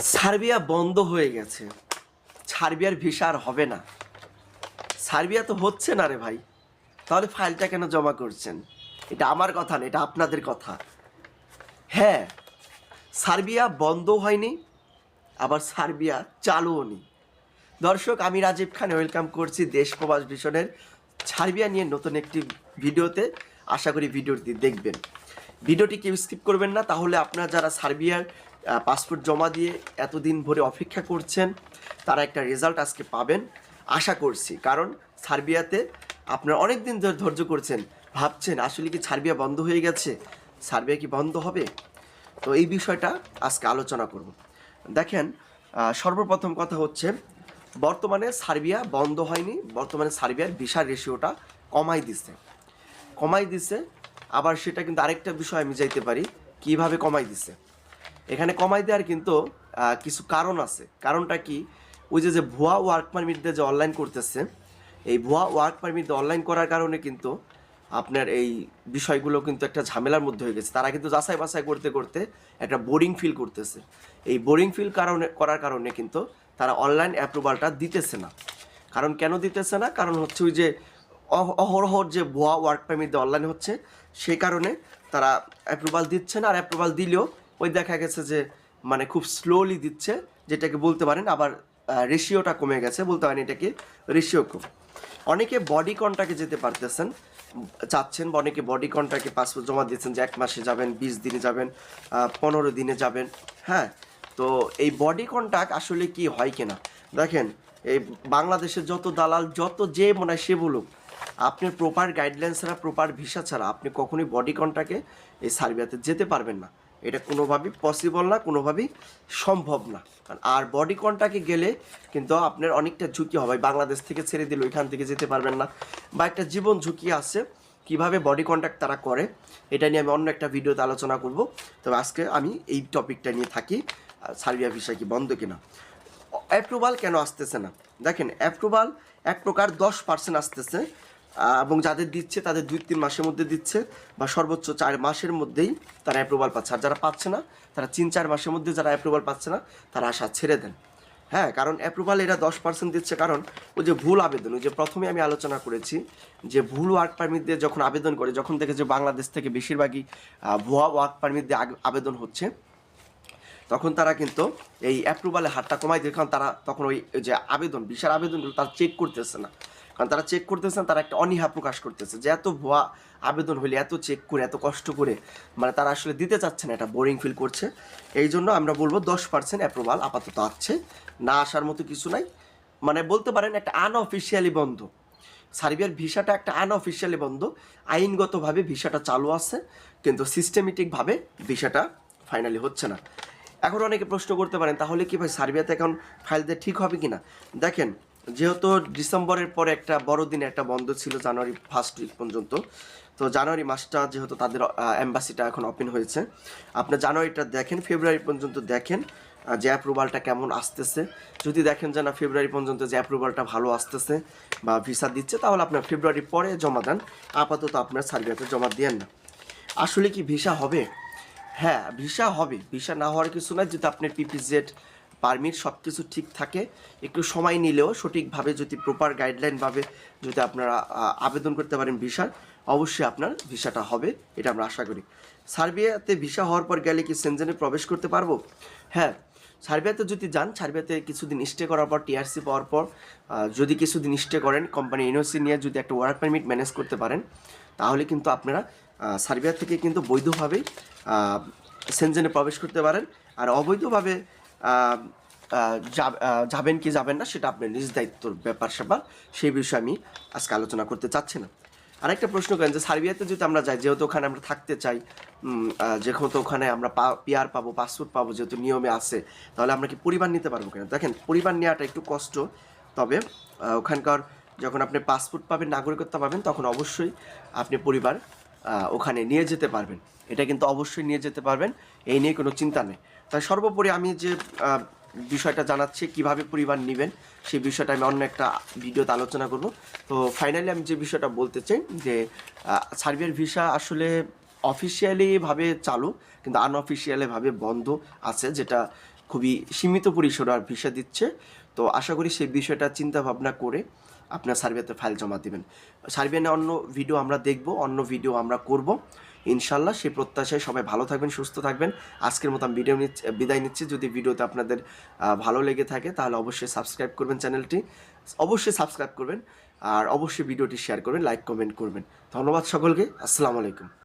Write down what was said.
Serbia বন্ধ হয়ে গেছে। সার্বিয়ার ভিসা আর হবে না। সার্বিয়া তো হচ্ছে না রে ভাই। তাহলে ফাইলটা কেন জমা করছেন? এটা আমার কথা না, এটা আপনাদের কথা। হ্যাঁ সার্বিয়া বন্ধ হয়নি, আবার সার্বিয়া চালুও নেই। দর্শক, আমি রাজীব খান, ওয়েলকাম করছি দেশ প্রবাস ভীষণের সার্বিয়া নিয়ে নতুন একটি ভিডিওতে। আশা করি ভিডিওটি দেখবেন। ভিডিওটি কেউ স্কিপ করবেন না, তাহলে আপনারা যারা সার্বিয়ার পাসপোর্ট জমা দিয়ে এতদিন ভরে অপেক্ষা করছেন, তারা একটা রেজাল্ট আজকে পাবেন। আশা করছি, কারণ সার্বিয়াতে আপনারা অনেক দিন ধরে ধৈর্য করছেন, ভাবছেন আসলে কি সার্বিয়া বন্ধ হয়ে গেছে? সার্বিয়া কি বন্ধ হবে? তো এই বিষয়টা আজকে আলোচনা করব। দেখেন সর্বপ্রথম কথা হচ্ছে, বর্তমানে সার্বিয়া বন্ধ হয়নি, বর্তমানে সার্বিয়ার ভিসার রেশিওটা কমাই দিছে। কমাই দিছে, আবার সেটা কিন্তু আরেকটা বিষয় আমি যাইতে পারি, কীভাবে কমাই দিছে? এখানে কমাই দেওয়ার কিন্তু কিছু কারণ আছে। কারণটা কি? ওই যে যে ভুয়া ওয়ার্ক পারমিট দিয়ে যে অনলাইন করতেছে, এই ভুয়া ওয়ার্ক পারমিট অনলাইন করার কারণে কিন্তু আপনার এই বিষয়গুলো কিন্তু একটা ঝামেলার মধ্যে হয়ে গেছে। তারা কিন্তু যাচাই বাছাই করতে করতে একটা বোরিং ফিল করতেছে। এই বোরিং ফিল কারণে, করার কারণে কিন্তু তারা অনলাইন অ্যাপ্রুভালটা দিতেছে না। কারণ কেন দিতেছে না? কারণ হচ্ছে ওই যে, অহ- অহরহর যে ভুয়া ওয়ার্ক পারমিট অনলাইন হচ্ছে, সেই কারণে তারা অ্যাপ্রুভাল দিচ্ছে না। আর অ্যাপ্রুভাল দিলেও ওই দেখা গেছে যে মানে খুব স্লোলি দিচ্ছে, যেটাকে বলতে পারেন আবার রেশিওটা কমে গেছে, বলতে পারেন এটাকে রেশিও কম। অনেকে বডি কন্ট্রাক্টে যেতে পারতেছেন, চাচ্ছেন বা অনেকে বডি কন্ট্রাক্টে পাসপোর্ট জমা দিয়েছেন যে এক মাসে যাবেন, বিশ দিনে যাবেন পনেরো দিনে যাবেন হ্যাঁ? তো এই বডি কন্ট্রাক্ট আসলে কি হয় কিনা? দেখেন, এই বাংলাদেশের যত দালাল, যত যে মনে হয় সে বলুক আপনার প্রপার গাইডলাইন ছাড়া প্রপার ভিসা ছাড়া আপনি কখনোই বডি কন্ট্রাক্টে এই সার্বিয়াতে যেতে পারবেন না। এটা কোনোভাবেই পসিবল না, কোনোভাবেই সম্ভব না। আর বডি কন্ট্রাক্টে গেলে কিন্তু আপনার অনেকটা ঝুঁকি হবে। বাংলাদেশ থেকে ছেড়ে দিলে ওইখান থেকে যেতে পারবেন না। বা একটা জীবন ঝুঁকি আছে। কীভাবে বডি কন্ট্যাক্ট তারা করে, এটা নিয়ে আমি অন্য একটা ভিডিওতে আলোচনা করব। তবে আজকে আমি এই টপিকটা নিয়ে থাকি। সার্বিয়া ভিসা কি বন্ধ কিনা? অ্যাপ্রুভাল কেন আসতেছে না? দেখেন অ্যাপ্রুভাল এক প্রকার দশ পার্সেন্ট আসতেছে। এবং যাদের দিচ্ছে তাদের দুই তিন মাসের মধ্যে দিচ্ছে বা সর্বোচ্চ চার মাসের মধ্যেই তারা অ্যাপ্রুভাল পাচ্ছে। আর যারা পাচ্ছে না, তারা তিন চার মাসের মধ্যে যারা অ্যাপ্রুভাল পাচ্ছে না, তারা আশা ছেড়ে দেন। হ্যাঁ কারণ অ্যাপ্রুভাল এরা দশ পার্সেন্ট দিচ্ছে কারণ ওই যে ভুল আবেদন, ওই যে প্রথমে আমি আলোচনা করেছি যে ভুল ওয়ার্ক পারমিট দিয়ে যখন আবেদন করে, যখন দেখে যে বাংলাদেশ থেকে বেশিরভাগই ভুয়া ওয়ার্ক পারমিট দিয়ে আবেদন হচ্ছে, তখন তারা কিন্তু এই অ্যাপ্রুভালের হারটা কমাই দিয়ে। কারণ তারা তখন ওই যে আবেদন, বিশাল আবেদনগুলো তারা চেক করতেছে না। কারণ তারা চেক করতেছেন তারা একটা অনীহা প্রকাশ করতেছে যে এত ভুয়া আবেদন হলে এত চেক করে, এত কষ্ট করে মানে তারা আসলে দিতে চাচ্ছে না, এটা বোরিং ফিল করছে। এই জন্য আমরা বলব দশ পার্সেন্ট অ্যাপ্রুভাল আপাতত আছে, না আসার মতো কিছু নাই। মানে বলতে পারেন একটা আনঅফিসিয়ালি বন্ধ। সার্বিয়ার ভিসাটা একটা আনঅফিসিয়ালি বন্ধ, আইনগতভাবে ভিসাটা চালু আছে, কিন্তু সিস্টেমেটিকভাবে ভিসাটা ফাইনালি হচ্ছে না। এখন অনেকে প্রশ্ন করতে পারেন, তাহলে কি ভাই সার্বিয়াতে এখন ফাইল দিয়ে ঠিক হবে কি না দেখেন যেহেতু ডিসেম্বরের পরে একটা বড়দিন একটা বন্ধ ছিল জানুয়ারি ফার্স্ট উইক পর্যন্ত, তো জানুয়ারি মাসটা যেহেতু তাদের অ্যাম্বাসিটা এখন ওপেন হয়েছে। আপনি জানুয়ারিটা দেখেন, ফেব্রুয়ারি পর্যন্ত দেখেন যে অ্যাপ্রুভালটা কেমন আসতেছে। যদি দেখেন যে না, ফেব্রুয়ারি পর্যন্ত যে অ্যাপ্রুভালটা ভালো আসতেছে বা ভিসা দিচ্ছে, তাহলে আপনার ফেব্রুয়ারি পরে জমা দেন। আপাতত আপনার সার্বিয়াতে জমা দেন না। আসলে কি ভিসা হবে? হ্যাঁ ভিসা হবে। ভিসা না হওয়ার কিছু না যদি আপনার পিপিজেড পারমিট সব কিছু ঠিক থাকে, একটু সময় নিলেও সঠিকভাবে যদি প্রপার গাইডলাইনভাবে যদি আপনারা আবেদন করতে পারেন ভিসার অবশ্যই আপনার ভিসাটা হবে, এটা আমরা আশা করি। সার্বিয়াতে ভিসা হওয়ার পর গেলে কি সেনজেনে প্রবেশ করতে পারব? হ্যাঁ সার্বিয়াতে যদি যান, সার্বিয়াতে কিছুদিন স্টে করার পর টিআরসি পাওয়ার পর যদি কিছুদিন স্টে করেন কোম্পানি এনওসি নিয়ে যদি একটা ওয়ার্ক পারমিট ম্যানেজ করতে পারেন, তাহলে কিন্তু আপনারা সার্বিয়া থেকে কিন্তু বৈধভাবেই সেনজেনে প্রবেশ করতে পারেন। আর অবৈধভাবে যাবেন কি যাবেন না সেটা আপনার নিজ দায়িত্বর ব্যাপার স্যাপার, সেই বিষয়ে আমি আজকে আলোচনা করতে চাচ্ছি না। আরেকটা প্রশ্ন করেন যে, সার্বিয়াতে যদি আমরা যাই, যেহেতু ওখানে আমরা থাকতে চাই যেহেতু ওখানে আমরা পিআর পাবো, পাসপোর্ট পাবো যেহেতু নিয়মে আছে, তাহলে আমরা কি পরিবার নিতে পারব কিনা? দেখেন, পরিবার নেওয়াটা একটু কষ্ট, তবে ওখানকার যখন আপনি পাসপোর্ট পাবেন, নাগরিকত্ব পাবেন, তখন অবশ্যই আপনি পরিবার ওখানে নিয়ে যেতে পারবেন। এটা কিন্তু অবশ্যই নিয়ে যেতে পারবেন, এই নিয়ে কোনো চিন্তা নেই। তাই সর্বোপরি আমি যে বিষয়টা জানাচ্ছি, কীভাবে পরিবার নেবেন, সেই বিষয়টা আমি অন্য একটা ভিডিওতে আলোচনা করব। তো ফাইনালি আমি যে বিষয়টা বলতে চাই, যে সার্বিয়ার ভিসা আসলে অফিসিয়ালিভাবে চালু, কিন্তু আনঅফিসিয়ালি ভাবে বন্ধ আছে, যেটা খুবই সীমিত পরিসরে আর ভিসা দিচ্ছে। তো আশা করি সেই বিষয়টা চিন্তা ভাবনা করে আপনার সার্বিয়াতে ফাইল জমা দিবেন। সার্বিয়ানে অন্য ভিডিও আমরা দেখব, অন্য ভিডিও আমরা করব। ইনশাল্লাহ সেই প্রত্যাশায় সবাই ভালো থাকবেন, সুস্থ থাকবেন। আজকের মতো আমি ভিডিও নিচ্ছি, বিদায় নিচ্ছি। যদি ভিডিওতে আপনাদের ভালো লেগে থাকে, তাহলে অবশ্যই সাবস্ক্রাইব করবেন চ্যানেলটি অবশ্যই সাবস্ক্রাইব করবেন। আর অবশ্যই ভিডিওটি শেয়ার করবেন লাইক কমেন্ট করবেন। ধন্যবাদ সকলকে। আসসালামু আলাইকুম।